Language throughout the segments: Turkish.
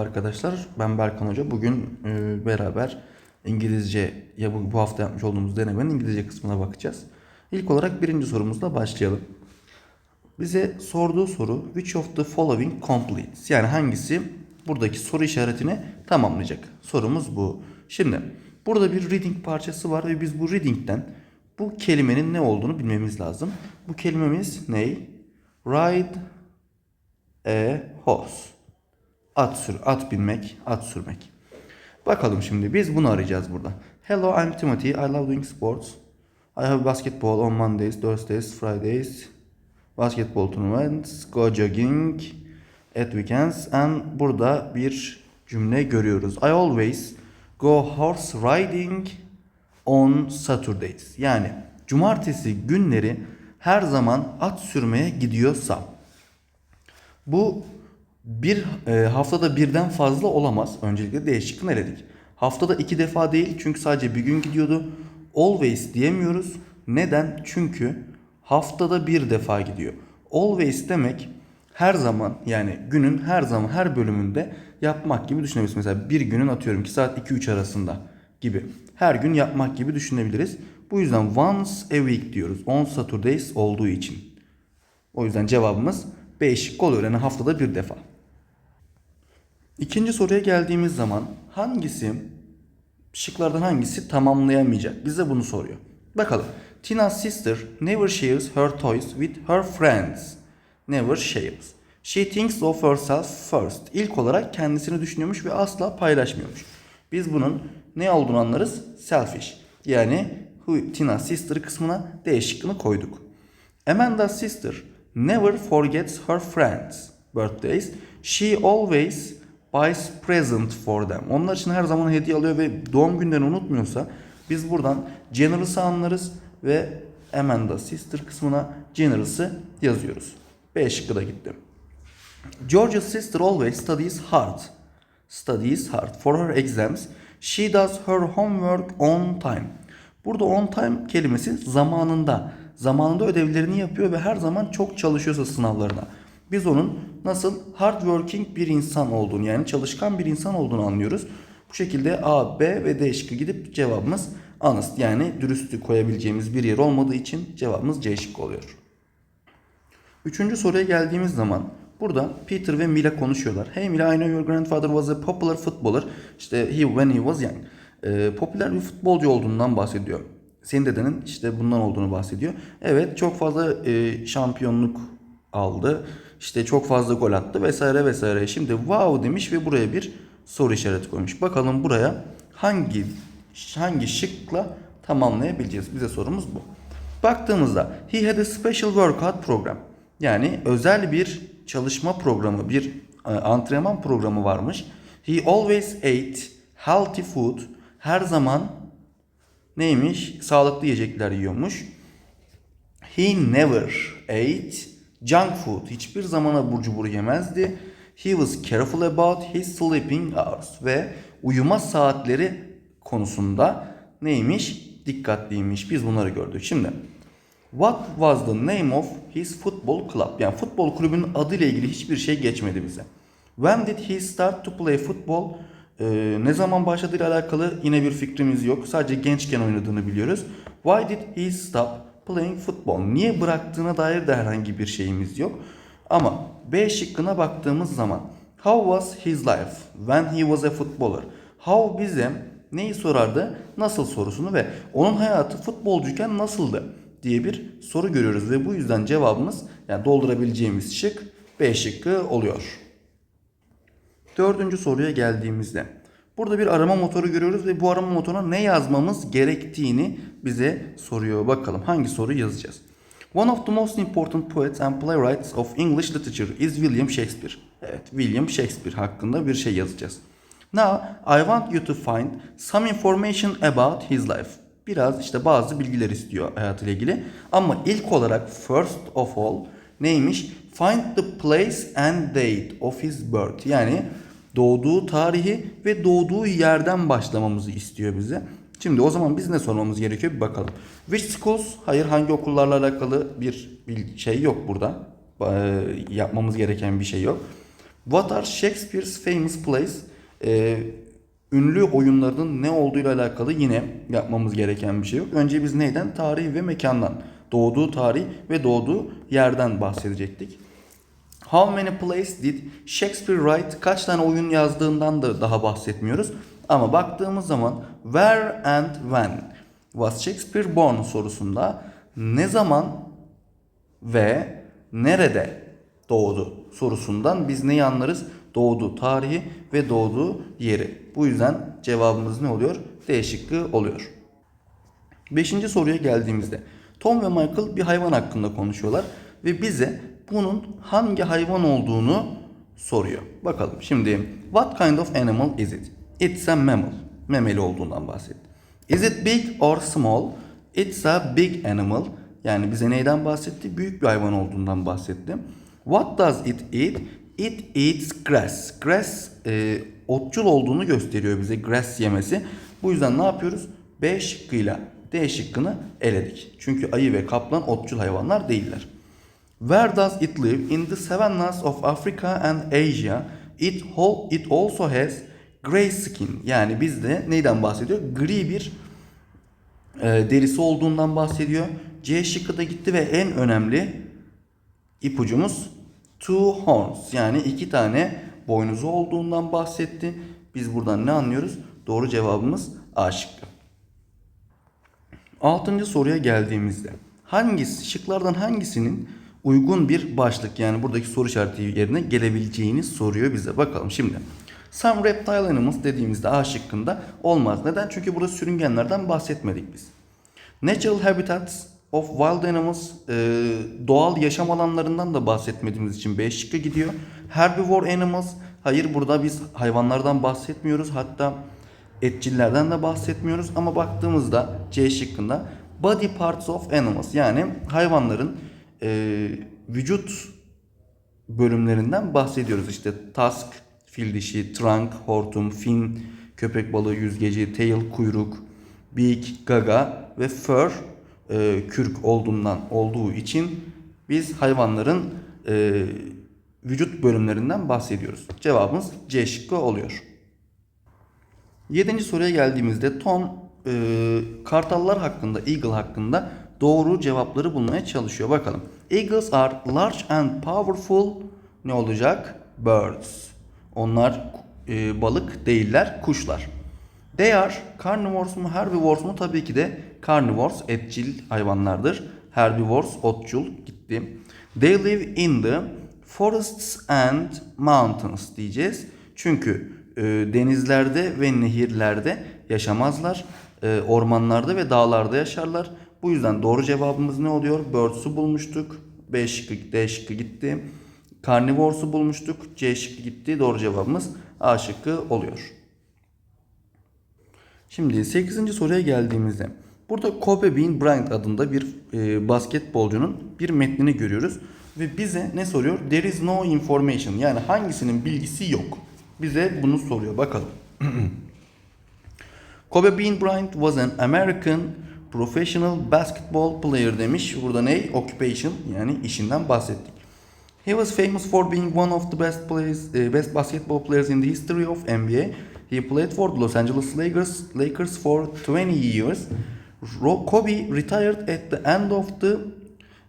Arkadaşlar ben Berkan Hoca. Bugün e, beraber İngilizce ya bu, bu hafta yapmış olduğumuz denemenin İngilizce kısmına bakacağız. İlk olarak birinci sorumuzla başlayalım. Bize sorduğu soru which of the following completes yani hangisi buradaki soru işaretini tamamlayacak. Sorumuz bu. Şimdi burada bir reading parçası var ve biz bu reading'den bu kelimenin ne olduğunu bilmemiz lazım. Bu kelimemiz ne? Ride a horse. At sür, at binmek, at sürmek. Bakalım şimdi biz bunu arayacağız burada. Hello, I'm Timothy. I love doing sports. I have basketball on Mondays, Thursdays, Fridays. Basketball tournaments, go jogging at weekends. And burada bir cümle görüyoruz. I always go horse riding on Saturdays. Yani cumartesi günleri her zaman at sürmeye gidiyorsam. Bu bir e, haftada birden fazla olamaz. Öncelikle ne dedik? Haftada iki defa değil çünkü sadece bir gün gidiyordu. Always diyemiyoruz. Neden? Çünkü haftada bir defa gidiyor. Always demek her zaman yani günün her zaman her bölümünde yapmak gibi düşünebiliriz. Mesela bir günün atıyorum ki saat 2-3 arasında gibi. Her gün yapmak gibi düşünebiliriz. Bu yüzden once a week diyoruz. On Saturdays olduğu için. O yüzden cevabımız B şıkkı oluyor. Yani haftada bir defa. İkinci soruya geldiğimiz zaman hangisi şıklardan hangisi tamamlayamayacak? Bize bunu soruyor. Bakalım. Tina's sister never shares her toys with her friends. Never shares. She thinks of herself first. İlk olarak kendisini düşünüyormuş ve asla paylaşmıyormuş. Biz bunun ne olduğunu anlarız? Selfish. Yani who Tina's sister kısmına D şıkkını koyduk. Amanda's sister never forgets her friends' birthdays. She always buys present for them. Onlar için her zaman hediye alıyor ve doğum günlerini unutmuyorsa biz buradan generous'ı anlarız ve Amanda sister kısmına generous'ı yazıyoruz. B şıkkı da gitti. Georgia's sister always studies hard. Studies hard for her exams. She does her homework on time. Burada on time kelimesi zamanında. Zamanında ödevlerini yapıyor ve her zaman çok çalışıyorsa sınavlarına. Biz onun nasıl hard working bir insan olduğunu yani çalışkan bir insan olduğunu anlıyoruz. Bu şekilde A, B ve D şıkkı gidip cevabımız honest yani dürüstlük koyabileceğimiz bir yer olmadığı için cevabımız C şıkkı oluyor. Üçüncü soruya geldiğimiz zaman burada Peter ve Mila konuşuyorlar. Hey Mila, I know your grandfather was a popular footballer. İşte he when he was young. Ee, popüler bir futbolcu olduğundan bahsediyor. Senin dedenin işte bundan olduğunu bahsediyor. Evet çok fazla e, şampiyonluk aldı. İşte çok fazla gol attı vesaire vesaire. Şimdi wow demiş ve buraya bir soru işareti koymuş. Bakalım buraya hangi hangi şıkla tamamlayabileceğiz? Bize sorumuz bu. Baktığımızda he had a special workout program. Yani özel bir çalışma programı, bir e, antrenman programı varmış. He always ate healthy food. Her zaman neymiş? Sağlıklı yiyecekler yiyormuş. He never ate junk food. Hiçbir zaman abur cubur yemezdi. He was careful about his sleeping hours. Ve uyuma saatleri konusunda neymiş? Dikkatliymiş. Biz bunları gördük. Şimdi What was the name of his football club? Yani futbol kulübünün adıyla ilgili hiçbir şey geçmedi bize. When did he start to play football? Ee, ne zaman başladığıyla alakalı yine bir fikrimiz yok. Sadece gençken oynadığını biliyoruz. Why did he stop playing football? Niye bıraktığına dair de herhangi bir şeyimiz yok. Ama B şıkkına baktığımız zaman How was his life when he was a footballer? How bize neyi sorardı? Nasıl sorusunu ve onun hayatı futbolcuyken nasıldı diye bir soru görüyoruz ve bu yüzden cevabımız yani doldurabileceğimiz şık B şıkkı oluyor. Dördüncü soruya geldiğimizde burada bir arama motoru görüyoruz ve bu arama motoruna ne yazmamız gerektiğini bize soruyor. Bakalım hangi soruyu yazacağız. One of the most important poets and playwrights of English literature is William Shakespeare. Evet, William Shakespeare hakkında bir şey yazacağız. Now, I want you to find some information about his life. Biraz işte bazı bilgiler istiyor hayatıyla ilgili. Ama ilk olarak first of all neymiş? Find the place and date of his birth. Yani doğduğu tarihi ve doğduğu yerden başlamamızı istiyor bize. Şimdi o zaman biz ne sormamız gerekiyor bir bakalım. Which schools? Hayır hangi okullarla alakalı bir, bir şey yok burada. Ee, yapmamız gereken bir şey yok. What are Shakespeare's famous plays? Ee, ünlü oyunlarının ne olduğuyla alakalı yine yapmamız gereken bir şey yok. Önce biz neyden? Tarih ve mekandan. Doğduğu tarih ve doğduğu yerden bahsedecektik. How many plays did Shakespeare write? Kaç tane oyun yazdığından da daha bahsetmiyoruz. Ama baktığımız zaman where and when was Shakespeare born sorusunda ne zaman ve nerede doğdu sorusundan biz neyi anlarız? Doğduğu tarihi ve doğduğu yeri. Bu yüzden cevabımız ne oluyor? D oluyor. Beşinci soruya geldiğimizde Tom ve Michael bir hayvan hakkında konuşuyorlar ve bize bunun hangi hayvan olduğunu soruyor. Bakalım şimdi what kind of animal is it? It's a mammal. Memeli olduğundan bahsetti. Is it big or small? It's a big animal. Yani bize neyden bahsetti? Büyük bir hayvan olduğundan bahsetti. What does it eat? It eats grass. Grass e, otçul olduğunu gösteriyor bize grass yemesi. Bu yüzden ne yapıyoruz? B şıkkıyla D şıkkını eledik. Çünkü ayı ve kaplan otçul hayvanlar değiller. Where does it live? In the savannas of Africa and Asia. It, it also has gray skin. Yani bizde neyden bahsediyor? Gri bir e, derisi olduğundan bahsediyor. C şıkkı da gitti ve en önemli ipucumuz two horns yani iki tane boynuzu olduğundan bahsetti. Biz buradan ne anlıyoruz? Doğru cevabımız A şıkkı. Altıncı soruya geldiğimizde hangisi şıklardan hangisinin uygun bir başlık yani buradaki soru işareti yerine gelebileceğini soruyor bize. Bakalım şimdi. Some reptile animals dediğimizde A şıkkında olmaz. Neden? Çünkü burada sürüngenlerden bahsetmedik biz. Natural habitats of wild animals e, doğal yaşam alanlarından da bahsetmediğimiz için B şıkkı gidiyor. Herbivore animals hayır burada biz hayvanlardan bahsetmiyoruz. Hatta etçillerden de bahsetmiyoruz ama baktığımızda C şıkkında body parts of animals yani hayvanların e, vücut bölümlerinden bahsediyoruz. İşte tusk, fil dişi, trunk, hortum, fin, köpek balığı, yüzgeci, tail, kuyruk, beak, gaga ve fur e, kürk olduğundan olduğu için biz hayvanların e, vücut bölümlerinden bahsediyoruz. Cevabımız C şıkkı oluyor. Yedinci soruya geldiğimizde Tom e, kartallar hakkında, eagle hakkında doğru cevapları bulmaya çalışıyor. Bakalım. Eagles are large and powerful ne olacak? Birds. Onlar e, balık değiller, kuşlar. They are carnivores mu, herbivores mu? Tabii ki de carnivores, etçil hayvanlardır. Herbivores, otçul gitti. They live in the forests and mountains diyeceğiz. Çünkü e, denizlerde ve nehirlerde yaşamazlar. E, ormanlarda ve dağlarda yaşarlar. Bu yüzden doğru cevabımız ne oluyor? Birds'u bulmuştuk. B şıkkı, D şıkkı gitti. Carnivores'u bulmuştuk. C şıkkı gitti. Doğru cevabımız A şıkkı oluyor. Şimdi 8. soruya geldiğimizde burada Kobe Bean Bryant adında bir e, basketbolcunun bir metnini görüyoruz ve bize ne soruyor? There is no information yani hangisinin bilgisi yok. Bize bunu soruyor bakalım. Kobe Bean Bryant was an American professional basketball player demiş. Burada ne? Occupation yani işinden bahsettik. He was famous for being one of the best players, eh, best basketball players in the history of NBA. He played for Los Angeles Lakers, Lakers for 20 years. Kobe retired at the end of the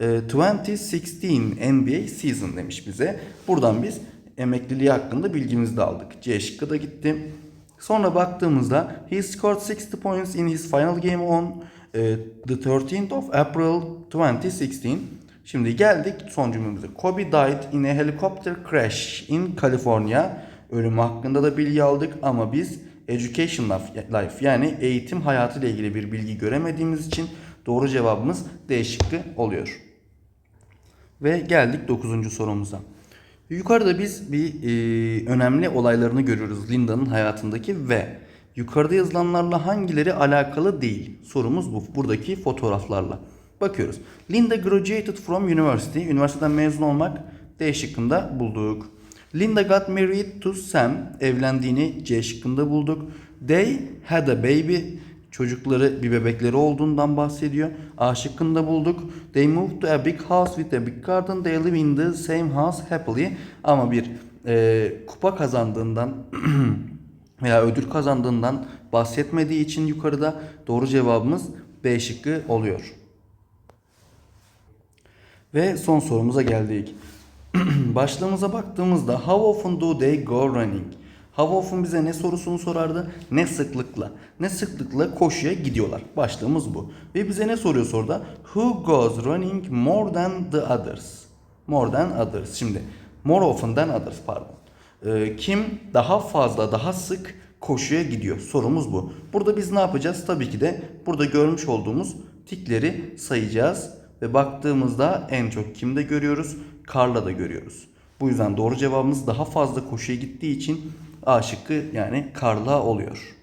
eh, 2016 NBA season demiş bize. Buradan biz emekliliği hakkında bilgimizi de aldık. C şıkkı da gitti. Sonra baktığımızda he scored 60 points in his final game on eh, the 13th of April 2016. Şimdi geldik son cümlemize. Kobe died in a helicopter crash in California. Ölümü hakkında da bilgi aldık ama biz education life yani eğitim hayatı ile ilgili bir bilgi göremediğimiz için doğru cevabımız D şıkkı oluyor. Ve geldik 9. sorumuza. Yukarıda biz bir e, önemli olaylarını görüyoruz Linda'nın hayatındaki ve yukarıda yazılanlarla hangileri alakalı değil? Sorumuz bu. Buradaki fotoğraflarla. Bakıyoruz. Linda graduated from university. Üniversiteden mezun olmak D şıkkında bulduk. Linda got married to Sam. Evlendiğini C şıkkında bulduk. They had a baby. Çocukları bir bebekleri olduğundan bahsediyor. A şıkkında bulduk. They moved to a big house with a big garden. They live in the same house happily. Ama bir e, kupa kazandığından veya ödül kazandığından bahsetmediği için yukarıda doğru cevabımız B şıkkı oluyor. Ve son sorumuza geldik. Başlığımıza baktığımızda how often do they go running? How often bize ne sorusunu sorardı? Ne sıklıkla? Ne sıklıkla koşuya gidiyorlar? Başlığımız bu. Ve bize ne soruyor soruda? Who goes running more than the others? More than others. Şimdi more often than others pardon. Ee, kim daha fazla, daha sık koşuya gidiyor? Sorumuz bu. Burada biz ne yapacağız? Tabii ki de burada görmüş olduğumuz tikleri sayacağız. Ve baktığımızda en çok kimde görüyoruz? Karla da görüyoruz. Bu yüzden doğru cevabımız daha fazla koşuya gittiği için A şıkkı yani Karla oluyor.